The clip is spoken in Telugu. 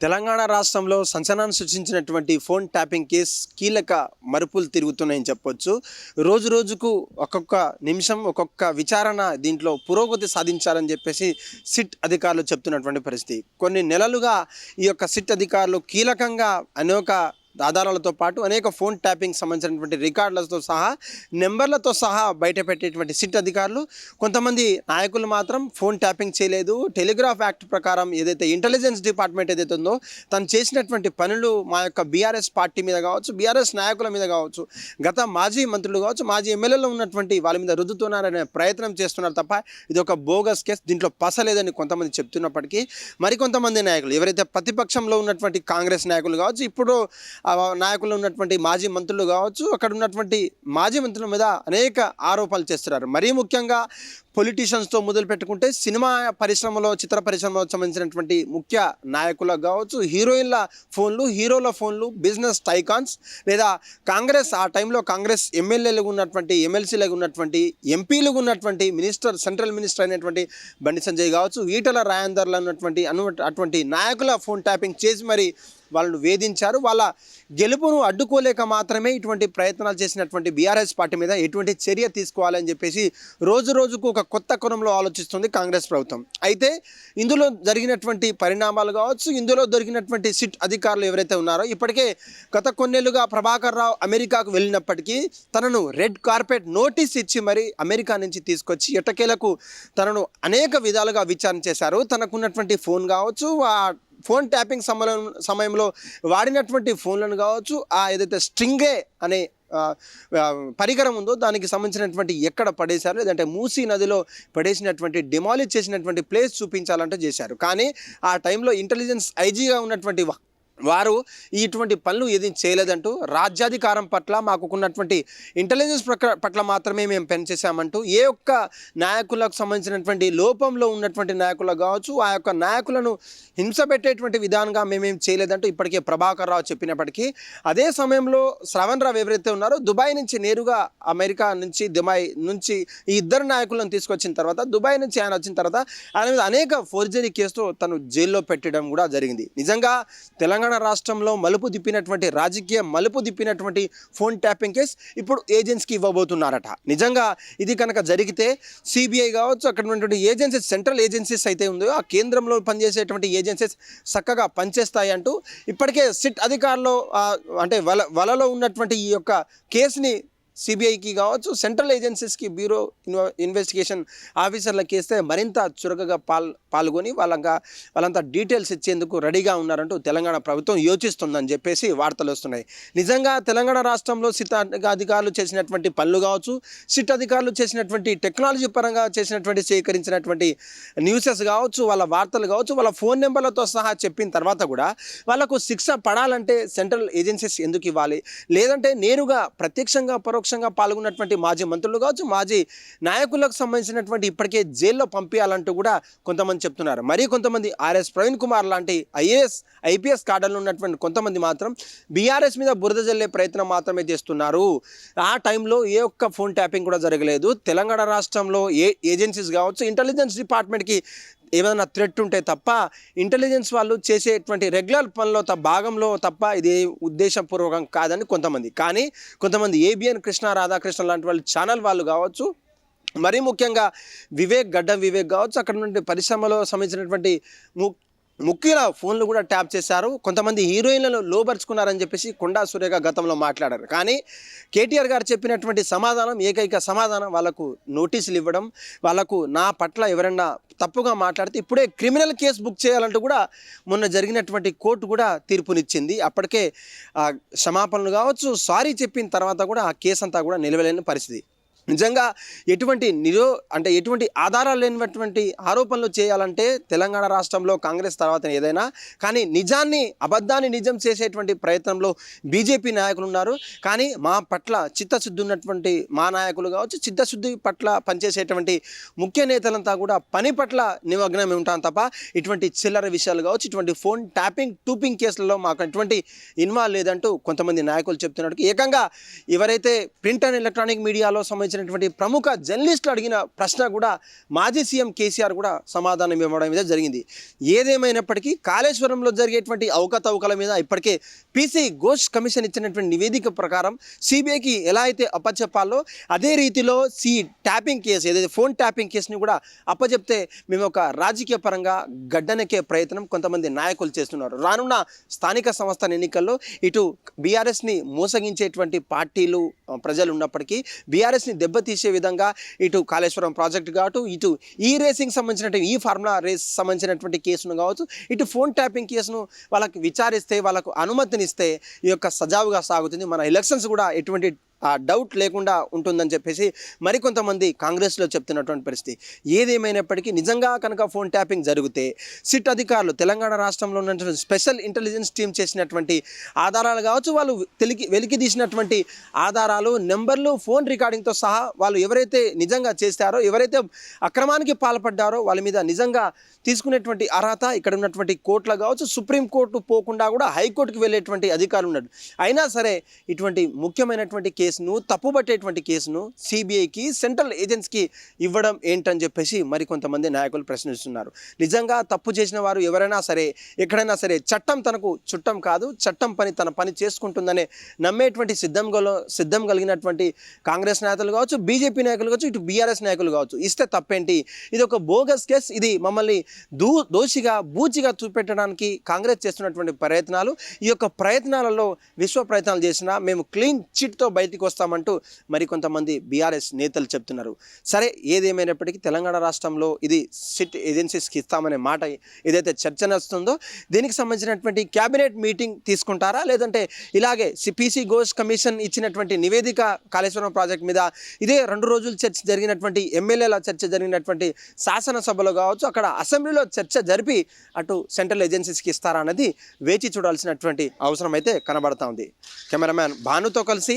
తెలంగాణ రాష్ట్రంలో సంచలనం సృష్టించినటువంటి ఫోన్ ట్యాపింగ్ కేసు కీలక మరుపులు తిరుగుతున్నాయని చెప్పొచ్చు. రోజు రోజుకు ఒక్కొక్క నిమిషం ఒక్కొక్క విచారణ దీంట్లో పురోగతి సాధించాలని చెప్పేసి సిట్ అధికారులు చెప్తున్నటువంటి పరిస్థితి. కొన్ని నెలలుగా ఈ యొక్క సిట్ అధికారులు కీలకంగా అనేక ఆధారాలతో పాటు అనేక ఫోన్ ట్యాపింగ్ సంబంధించినటువంటి రికార్డులతో సహా నెంబర్లతో సహా బయట పెట్టేటువంటి సిట్ అధికారులు కొంతమంది నాయకులు మాత్రం ఫోన్ ట్యాపింగ్ చేయలేదు. టెలిగ్రాఫ్ యాక్ట్ ప్రకారం ఏదైతే ఇంటెలిజెన్స్ డిపార్ట్మెంట్ ఏదైతే ఉందో తను చేసినటువంటి పనులు మా యొక్క బీఆర్ఎస్ పార్టీ మీద కావచ్చు బీఆర్ఎస్ నాయకుల మీద కావచ్చు గత మాజీ మంత్రులు కావచ్చు మాజీ ఎమ్మెల్యేలు ఉన్నటువంటి వాళ్ళ మీద రుద్దుతున్నారనే ప్రయత్నం చేస్తున్నారు తప్ప ఇది ఒక బోగస్ కేసు దీంట్లో పసలేదని కొంతమంది చెప్తున్నప్పటికీ మరికొంతమంది నాయకులు ఎవరైతే ప్రతిపక్షంలో ఉన్నటువంటి కాంగ్రెస్ నాయకులు కావచ్చు ఇప్పుడు నాయకులు ఉన్నటువంటి మాజీ మంత్రులు కావచ్చు అక్కడ ఉన్నటువంటి మాజీ మంత్రుల మీద అనేక ఆరోపణలు చేస్తున్నారు. మరీ ముఖ్యంగా పొలిటీషియన్స్తో మొదలు పెట్టుకుంటే సినిమా పరిశ్రమలో చిత్ర పరిశ్రమలో సంబంధించినటువంటి ముఖ్య నాయకులకు కావచ్చు హీరోయిన్ల ఫోన్లు హీరోల ఫోన్లు బిజినెస్ టైకాన్స్ లేదా కాంగ్రెస్ ఆ టైంలో కాంగ్రెస్ ఎమ్మెల్యేలు ఉన్నటువంటి ఎమ్మెల్సీలకు ఉన్నటువంటి ఎంపీలుగా ఉన్నటువంటి మినిస్టర్ సెంట్రల్ మినిస్టర్ అయినటువంటి బండి సంజయ్ కావచ్చు ఈటల రాయందర్లు అన్నటువంటి అటువంటి నాయకుల ఫోన్ ట్యాపింగ్ చేసి మరి వాళ్ళను వేధించారు. వాళ్ళ గెలుపును అడ్డుకోలేక మాత్రమే ఇటువంటి ప్రయత్నాలు చేసినటువంటి బీఆర్ఎస్ పార్టీ మీద ఎటువంటి చర్య తీసుకోవాలని చెప్పేసి రోజు రోజుకు ఒక కొత్త కోణంలో ఆలోచిస్తుంది కాంగ్రెస్ ప్రభుత్వం. అయితే ఇందులో జరిగినటువంటి పరిణామాలు కావచ్చు ఇందులో దొరికినటువంటి సిట్ అధికారులు ఎవరైతే ఉన్నారో ఇప్పటికే గత కొన్నేళ్ళుగా ప్రభాకర్ రావు అమెరికాకు వెళ్ళినప్పటికీ తనను రెడ్ కార్పెట్ నోటీస్ ఇచ్చి మరి అమెరికా నుంచి తీసుకొచ్చి ఎట్టకేలకు తనను అనేక విధాలుగా విచారణ చేశారు. తనకున్నటువంటి ఫోన్ కావచ్చు ఫోన్ ట్యాపింగ్ సమయం సమయంలో వాడినటువంటి ఫోన్లను కావచ్చు ఆ ఏదైతే స్ట్రింగే అనే పరికరం ఉందో దానికి సంబంధించినటువంటి ఎక్కడ పడేశారు లేదంటే మూసీ నదిలో పడేసినటువంటి డిమాలిష్ చేసినటువంటి ప్లేస్ చూపించాలంటే చేశారు. కానీ ఆ టైంలో ఇంటెలిజెన్స్ ఐజీగా ఉన్నటువంటి వారు ఇటువంటి పనులు ఏది చేయలేదంటూ రాజ్యాధికారం పట్ల మాకున్నటువంటి ఇంటెలిజెన్స్ ప్రక పట్ల మాత్రమే మేము పనిచేశామంటూ ఏ ఒక్క నాయకులకు సంబంధించినటువంటి లోపంలో ఉన్నటువంటి నాయకులకు కావచ్చు ఆ యొక్క నాయకులను హింస పెట్టేటువంటి విధానంగా మేమేం చేయలేదంటూ ఇప్పటికే ప్రభాకర్ రావు చెప్పినప్పటికీ అదే సమయంలో శ్రవణ్ రావు ఎవరైతే ఉన్నారో దుబాయ్ నుంచి నేరుగా అమెరికా నుంచి దుబాయ్ నుంచి ఈ ఇద్దరు నాయకులను తీసుకొచ్చిన తర్వాత దుబాయ్ నుంచి ఆయన వచ్చిన తర్వాత ఆయన మీద అనేక ఫోర్జరీ కేసుతో తను జైల్లో పెట్టడం కూడా జరిగింది. నిజంగా తెలంగాణ రాష్ట్రంలో మలుపు తిప్పినటువంటి రాజకీయ మలుపు తిప్పినటువంటి ఫోన్ ట్యాపింగ్ కేసు ఇప్పుడు ఏజెన్సీకి ఇవ్వబోతున్నారట. నిజంగా ఇది కనుక జరిగితే సిబిఐ కావచ్చు అక్కడ ఉన్నటువంటి ఏజెన్సీస్ సెంట్రల్ ఏజెన్సీస్ అయితే ఉందో ఆ కేంద్రంలో పనిచేసేటువంటి ఏజెన్సీస్ చక్కగా పనిచేస్తాయి అంటూ ఇప్పటికే సిట్ అధికారులు అంటే వల వలలో ఉన్నటువంటి ఈ యొక్క కేసుని సిబిఐకి కావచ్చు సెంట్రల్ ఏజెన్సీస్కి బ్యూరో ఇన్వెస్టిగేషన్ ఆఫీసర్లకి ఇస్తే మరింత చురుకగా పాల్ పాల్గొని వాళ్ళంగా వాళ్ళంతా డీటెయిల్స్ ఇచ్చేందుకు రెడీగా ఉన్నారంటూ తెలంగాణ ప్రభుత్వం యోచిస్తుందని చెప్పేసి వార్తలు వస్తున్నాయి. నిజంగా తెలంగాణ రాష్ట్రంలో సిట్ అధికారులు చేసినటువంటి పనులు కావచ్చు సిట్ అధికారులు చేసినటువంటి టెక్నాలజీ పరంగా చేసినటువంటి సేకరించినటువంటి న్యూసెస్ కావచ్చు వాళ్ళ వార్తలు కావచ్చు వాళ్ళ ఫోన్ నెంబర్లతో సహా చెప్పిన తర్వాత కూడా వాళ్ళకు శిక్ష పడాలంటే సెంట్రల్ ఏజెన్సీస్ ఎందుకు ఇవ్వాలి? లేదంటే నేరుగా ప్రత్యక్షంగా పరోక్ష పరోక్షంగా పాల్గొన్నటువంటి మాజీ మంత్రులు కావచ్చు మాజీ నాయకులకు సంబంధించినటువంటి ఇప్పటికే జైల్లో పంపించాలంటూ కూడా కొంతమంది చెప్తున్నారు. మరి కొంతమంది ఆర్ఎస్ ప్రవీణ్ కుమార్ లాంటి ఐఏఎస్ ఐపీఎస్ కాడర్లు ఉన్నటువంటి కొంతమంది మాత్రం బీఆర్ఎస్ మీద బురద జల్లే ప్రయత్నం మాత్రమే చేస్తున్నారు. ఆ టైంలో ఏ ఒక్క ఫోన్ ట్యాపింగ్ కూడా జరగలేదు. తెలంగాణ రాష్ట్రంలో ఏ ఏజెన్సీస్ కావచ్చు ఇంటెలిజెన్స్ డిపార్ట్మెంట్కి ఏమైనా థ్రెట్ ఉంటే తప్ప ఇంటెలిజెన్స్ వాళ్ళు చేసేటువంటి రెగ్యులర్ పనిలో త భాగంలో తప్ప ఇది ఉద్దేశపూర్వకం కాదని కొంతమంది. కానీ కొంతమంది ఏబిఎన్ కృష్ణ రాధాకృష్ణ లాంటి వాళ్ళు ఛానల్ వాళ్ళు కావచ్చు మరీ ముఖ్యంగా వివేక్ గడ్డ వివేక్ కావచ్చు అక్కడ నుండి పరిశ్రమలో సంబంధించినటువంటి ము ముఖ్యుల ఫోన్లు కూడా ట్యాప్ చేశారు. కొంతమంది హీరోయిన్లను లోపరుచుకున్నారని చెప్పేసి కొండా సూర్యగా గతంలో మాట్లాడారు. కానీ కేటీఆర్ గారు చెప్పినటువంటి సమాధానం ఏకైక సమాధానం వాళ్ళకు నోటీసులు ఇవ్వడం వాళ్ళకు నా పట్ల ఎవరన్నా తప్పుగా మాట్లాడితే ఇప్పుడే క్రిమినల్ కేసు బుక్ చేయాలంటూ కూడా మొన్న జరిగినటువంటి కోర్టు కూడా తీర్పునిచ్చింది. అప్పటికే ఆ, క్షమాపణలు కావచ్చు సారీ చెప్పిన తర్వాత కూడా ఆ కేసు అంతా కూడా నిలవలేని పరిస్థితి. నిజంగా ఎటువంటి నిరో అంటే ఎటువంటి ఆధారాలు లేనటువంటి ఆరోపణలు చేయాలంటే తెలంగాణ రాష్ట్రంలో కాంగ్రెస్ తర్వాత ఏదైనా కానీ నిజాన్ని అబద్ధాన్ని నిజం చేసేటువంటి ప్రయత్నంలో బీజేపీ నాయకులు ఉన్నారు. కానీ మా పట్ల చిత్తశుద్ధి ఉన్నటువంటి మా నాయకులు కావచ్చు చిత్తశుద్ధి పట్ల పనిచేసేటువంటి ముఖ్య నేతలంతా కూడా పని పట్ల నిమగ్నమే ఉంటాం తప్ప ఇటువంటి చిల్లర విషయాలు కావచ్చు ఇటువంటి ఫోన్ ట్యాపింగ్ టూపింగ్ కేసులలో మాకు ఎటువంటి ఇన్వాల్వ్ లేదంటూ కొంతమంది నాయకులు చెప్తున్నట్టు ఏకంగా ఎవరైతే ప్రింట్ అండ్ ఎలక్ట్రానిక్ మీడియాలో సంబంధించిన సంబంధించినటువంటి ప్రముఖ జర్నలిస్టులు అడిగిన ప్రశ్న కూడా మాజీ సీఎం కేసీఆర్ కూడా సమాధానం ఇవ్వడం మీద జరిగింది. ఏదేమైనప్పటికీ కాళేశ్వరంలో జరిగేటువంటి అవకతవకల మీద ఇప్పటికే పీసీ ఘోష్ కమిషన్ ఇచ్చినటువంటి నివేదిక ప్రకారం సిబిఐకి ఎలా అయితే అప్పచెప్పాలో అదే రీతిలో సి ట్యాపింగ్ కేసు ఏదైతే ఫోన్ ట్యాపింగ్ కేసుని కూడా అప్పచెప్తే మేము ఒక రాజకీయ పరంగా గడ్డనెక్కే ప్రయత్నం కొంతమంది నాయకులు చేస్తున్నారు. రానున్న స్థానిక సంస్థల ఎన్నికల్లో ఇటు బీఆర్ఎస్ని మోసగించేటువంటి పార్టీలు ప్రజలు ఉన్నప్పటికీ బీఆర్ఎస్ని దెబ్బతీసే విధంగా ఇటు కాళేశ్వరం ప్రాజెక్టు కావచ్చు ఇటు ఈ రేసింగ్ సంబంధించినటువంటి ఈ ఫార్ములా రేస్ సంబంధించినటువంటి కేసును కావచ్చు ఇటు ఫోన్ ట్యాపింగ్ కేసును వాళ్ళకి విచారిస్తే వాళ్ళకు అనుమతినిస్తే ఈ యొక్క సజావుగా సాగుతుంది. మన ఎలక్షన్స్ కూడా ఎటువంటి ఆ డౌట్ లేకుండా ఉంటుందని చెప్పేసి మరికొంతమంది కాంగ్రెస్లో చెప్తున్నటువంటి పరిస్థితి. ఏదేమైనప్పటికీ నిజంగా కనుక ఫోన్ ట్యాపింగ్ జరిగితే సిట్ అధికారులు తెలంగాణ రాష్ట్రంలో ఉన్నటువంటి స్పెషల్ ఇంటెలిజెన్స్ టీం చేసినటువంటి ఆధారాలు కావచ్చు వాళ్ళు తెలికి వెలికి తీసినటువంటి ఆధారాలు నెంబర్లు ఫోన్ రికార్డింగ్తో సహా వాళ్ళు ఎవరైతే నిజంగా చేస్తారో ఎవరైతే అక్రమానికి పాల్పడ్డారో వాళ్ళ మీద నిజంగా తీసుకునేటువంటి అర్హత ఇక్కడ ఉన్నటువంటి కోర్టులో కావచ్చు సుప్రీంకోర్టు పోకుండా కూడా హైకోర్టుకు వెళ్ళేటువంటి అధికారులు ఉన్నాడు అయినా సరే ఇటువంటి ముఖ్యమైనటువంటి కేసును తప్పుపట్టేటువంటి కేసును సిబిఐకి సెంట్రల్ ఏజెన్సీకి ఇవ్వడం ఏంటని చెప్పేసి మరికొంతమంది నాయకులు ప్రశ్నిస్తున్నారు. నిజంగా తప్పు చేసిన వారు ఎవరైనా సరే ఎక్కడైనా సరే చట్టం తనకు చుట్టం కాదు చట్టం పని తన పని చేసుకుంటుందనే నమ్మేటువంటి సిద్ధం సిద్ధం కలిగినటువంటి కాంగ్రెస్ నాయకులు కావచ్చు బీజేపీ నాయకులు కావచ్చు ఇటు బీఆర్ఎస్ నాయకులు కావచ్చు ఇస్తే తప్పేంటి? ఇది ఒక బోగస్ కేస్. ఇది మమ్మల్ని దూ దోషిగా బూచిగా చూపెట్టడానికి కాంగ్రెస్ చేస్తున్నటువంటి ప్రయత్నాలు. ఈ యొక్క ప్రయత్నాలలో విశ్వ ప్రయత్నాలు చేసినా మేము క్లీన్ చిట్తో బయటికి వస్తామంటూ మరికొంతమంది బీఆర్ఎస్ నేతలు చెప్తున్నారు. సరే ఏదేమైనప్పటికీ తెలంగాణ రాష్ట్రంలో ఇది సిట్ ఏజెన్సీస్కి ఇస్తామనే మాట ఏదైతే చర్చ నడుస్తుందో దీనికి సంబంధించినటువంటి క్యాబినెట్ మీటింగ్ తీసుకుంటారా? లేదంటే ఇలాగే సిపిసి ఘోష్ కమిషన్ ఇచ్చినటువంటి నివేదిక కాళేశ్వరం ప్రాజెక్ట్ మీద ఇదే రెండు రోజులు చర్చ జరిగినటువంటి ఎమ్మెల్యేల చర్చ జరిగినటువంటి శాసనసభలో కావచ్చు అక్కడ అసెంబ్లీలో చర్చ జరిపి అటు సెంట్రల్ ఏజెన్సీస్కి ఇస్తారా అన్నది వేచి చూడాల్సినటువంటి అవసరం అయితే కనబడతా ఉంది. కెమెరామ్యాన్ భానుతో కలిసి